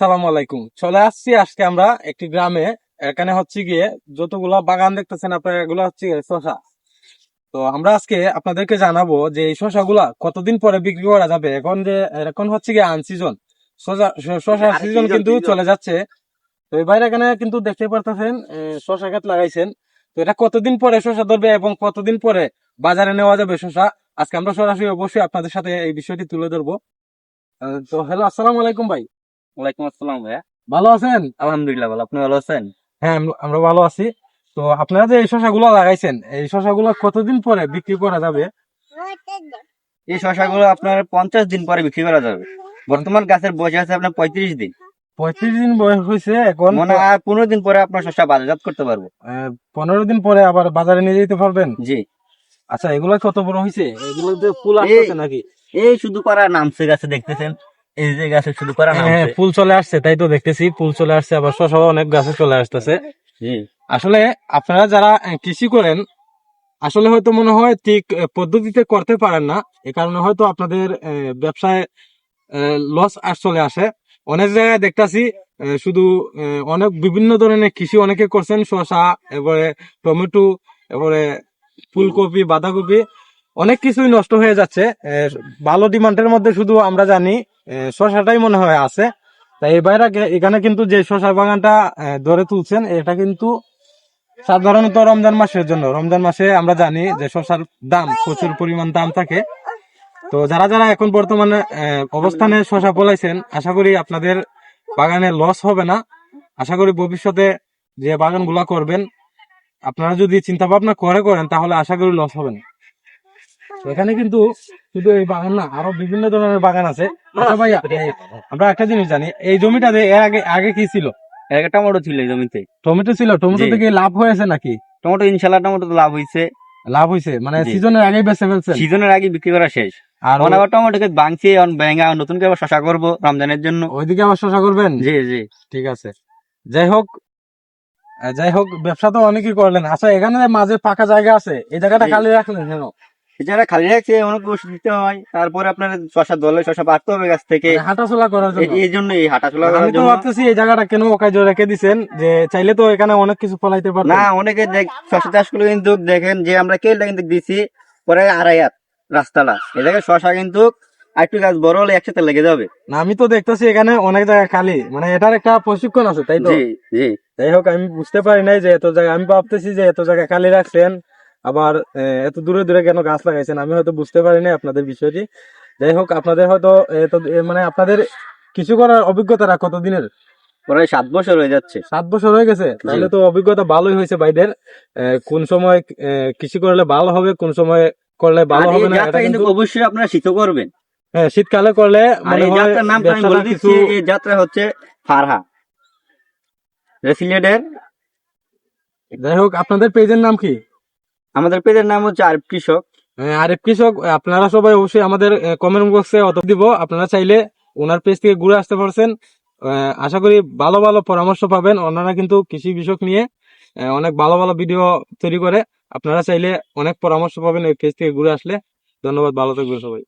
সালাম আলাইকুম। চলে আসছি আজকে আমরা একটি গ্রামে। এখানে হচ্ছে গিয়ে যতগুলা বাগান দেখতেছেন আপনারা এগুলো হচ্ছে গিয়ে শশা তো আমরা আজকে আপনাদেরকে জানাব যে এই শশাগুলা কতদিন পরে বিক্রি করা যাবে? এখন যে এখন হচ্ছে গিয়ে আন সিজন শশা সিজন কিন্তু চলে যাচ্ছে। তো এবার এখানে কিন্তু দেখতে পারতেছেন শশা ক্ষেত লাগাইছেন। তো এটা কতদিন পরে শশা ধরবে এবং কতদিন পরে বাজারে নেওয়া যাবে শশা আজকে আমরা সরাসরি অবশ্যই আপনাদের সাথে এই বিষয়টি তুলে ধরবো। তো হ্যালো আসসালামু আলাইকুম ভাই। ওয়ালাইকুম আসসালাম ভাইয়া। ভালো আছেন? আলহামদুলিল্লাহ ভালো। আপনি ভালো আছেন? হ্যাঁ আমরা ভালো আছি। তো আপনারা যে এই শশাগুলো লাগাইছেন এই শশাগুলো কতদিন পরে বিক্রি করা যাবে? এই শশাগুলো আপনার পঞ্চাশ দিন পরে বিক্রি করা যাবে। বর্তমান গাছের বয়স আছে আপনার পঁয়ত্রিশ দিন। পঁয়ত্রিশ দিন বয়স হয়েছে এখন মনে হয় পনেরো দিন পরে আপনার শশা বাজারজাত করতে পারব। পনেরো দিন পরে আবার বাজারে নিয়ে যেতে পারবেন? জি। আচ্ছা এগুলো কত বড় হয়েছে? এগুলো ফুল আসছে নাকি? এই শুধু করা নামছে গাছে দেখতেছেন। এই যে গাছে শুধু করা হ্যাঁ ফুল চলে আসছে তাই তো দেখতেছি ফুল চলে আসছে আবার অনেক গাছে চলে আসতেছে। আসলে আপনারা যারা কৃষি করেন আসলে হয়তো মনে হয় ঠিক পদ্ধতিতে করতে পারেন না। এ কারণে হয়তো আপনাদের ব্যবসায় লস আর চলে আসে। অনেক জায়গায় দেখতাছি শুধু অনেক বিভিন্ন ধরনের কৃষি অনেকে করছেন শসা এবারে টমেটো এবারে ফুলকপি বাঁধাকপি। অনেক কিছুই নষ্ট হয়ে যাচ্ছে। ভালো ডিমান্ডের মধ্যে শুধু আমরা জানি আহ, শসাটাই মনে হয় আছে। তাই এবার এখানে কিন্তু যে শসা বাগানটা ধরে তুলছেন এটা কিন্তু সাধারণত রমজান মাসের জন্য। রমজান মাসে আমরা জানি যে শসার দাম প্রচুর পরিমাণ দাম থাকে। তো যারা যারা এখন বর্তমানে অবস্থানে শসা ফলাইছেন আশা করি আপনাদের বাগানে লস হবে না। আশা করি ভবিষ্যতে যে বাগানগুলা করবেন আপনারা যদি চিন্তা ভাবনা করে করেন তাহলে আশা করি লস হবে না। এখানে কিন্তু শুধু এই বাগান না আরও বিভিন্ন ধরনের বাগান আছে। আচ্ছা ভাইয়া আমরা একটা জিনিস জানি এই জমিটাতে এর আগে আগে কি ছিল? একটা টমেটো ছিল এই জমিতে। টমেটো ছিল টমেটো থেকে লাভ হয়েছে নাকি? টমেটো ইনশাল্লাহ টমেটো লাভ হয়েছে। লাভ হয়েছে মানে সিজনের আগেই বেঁচে ফেলছেন? সিজনের আগে বিক্রি করা শেষ। আর এখন আবার টমেটোকে ভাঙছি এখন ব্যাঙা নতুন করে শশা করব রমজানের জন্য। ওইদিকে আবার শসা করবেন? জি জি। ঠিক আছে। যাই হোক যাই হোক ব্যবসা তো অনেকেই করলেন। আচ্ছা এখানে মাঝে ফাঁকা জায়গা আছে এই জায়গাটা। খালি রাখলেন কেন? এছাড়া খালি রাখছে অনেক ওষুধ দিতে হয়। তারপরে আপনার শশা দলে শশা বাড়তে হবে গাছ থেকে। মানে হাঁটাচলা করার জন্য? এই- জন্য এই হাঁটাচলা আমি করার তো জন্য। ভাবতেছি এই জায়গাটা কেন রেখে দিছেন? যে চাইলে তো এখানে অনেক কিছু ফলাইতে না অনেকে শশা চাষ করে কিন্তু দেখেন যে আমরা কেলটা কিন্তু দিছি পরে আড়াই হাত রাস্তাটা এই জায়গায় শশা কিন্তু একটু গাছ বড় হলে একসাথে লেগে যাবে। না আমি তো দেখতেছি এখানে অনেক জায়গা খালি। মানে এটার একটা প্রশিক্ষণ আছে তাই তো? জি জি। যাই হোক আমি বুঝতে পারি নাই যে এত জায়গা আমি ভাবতেছি যে এত জায়গা খালি রাখছেন। আবার এত দূরে দূরে কেন গাছ লাগাইছেন? আমি হয়তো বুঝতে পারি নাই আপনাদের বিষয়টি। যাই হোক আপনাদের হয়তো মানে আপনাদের কিছু করার অভিজ্ঞতাটা কতদিনের? পরে সাত বছর হয়ে যাচ্ছে। সাত বছর হয়ে গেছে? তাহলে তো অভিজ্ঞতা ভালোই হয়েছে ভাইদের। কোন সময় কৃষি করলে ভালো হবে কোন সময় করলে ভালো হবে না কিন্তু অবশ্যই আপনারা শীত করবেন। হ্যাঁ, শীতকালে করলে মনে যাত্রার নামটা আমি বলে দিচ্ছি এই যাত্রা হচ্ছে ফারহা। সিলেটের যাই হোক আপনাদের পেজের নাম কি? আমাদের পেজের নাম হচ্ছে আরব কৃষক। আরিফ কৃষক আপনারা সবাই অবশ্যই আমাদের কমেন্ট বক্সে অত দিব। আপনারা চাইলে ওনার পেজ থেকে ঘুরে আসতে পারছেন। আশা করি ভালো ভালো পরামর্শ পাবেন। ওনারা কিন্তু কৃষি বিষয়ক নিয়ে অনেক ভালো ভালো ভিডিও তৈরি করে। আপনারা চাইলে অনেক পরামর্শ পাবেন ওই পেজ থেকে ঘুরে আসলে। ধন্যবাদ, ভালো থাকবেন সবাই।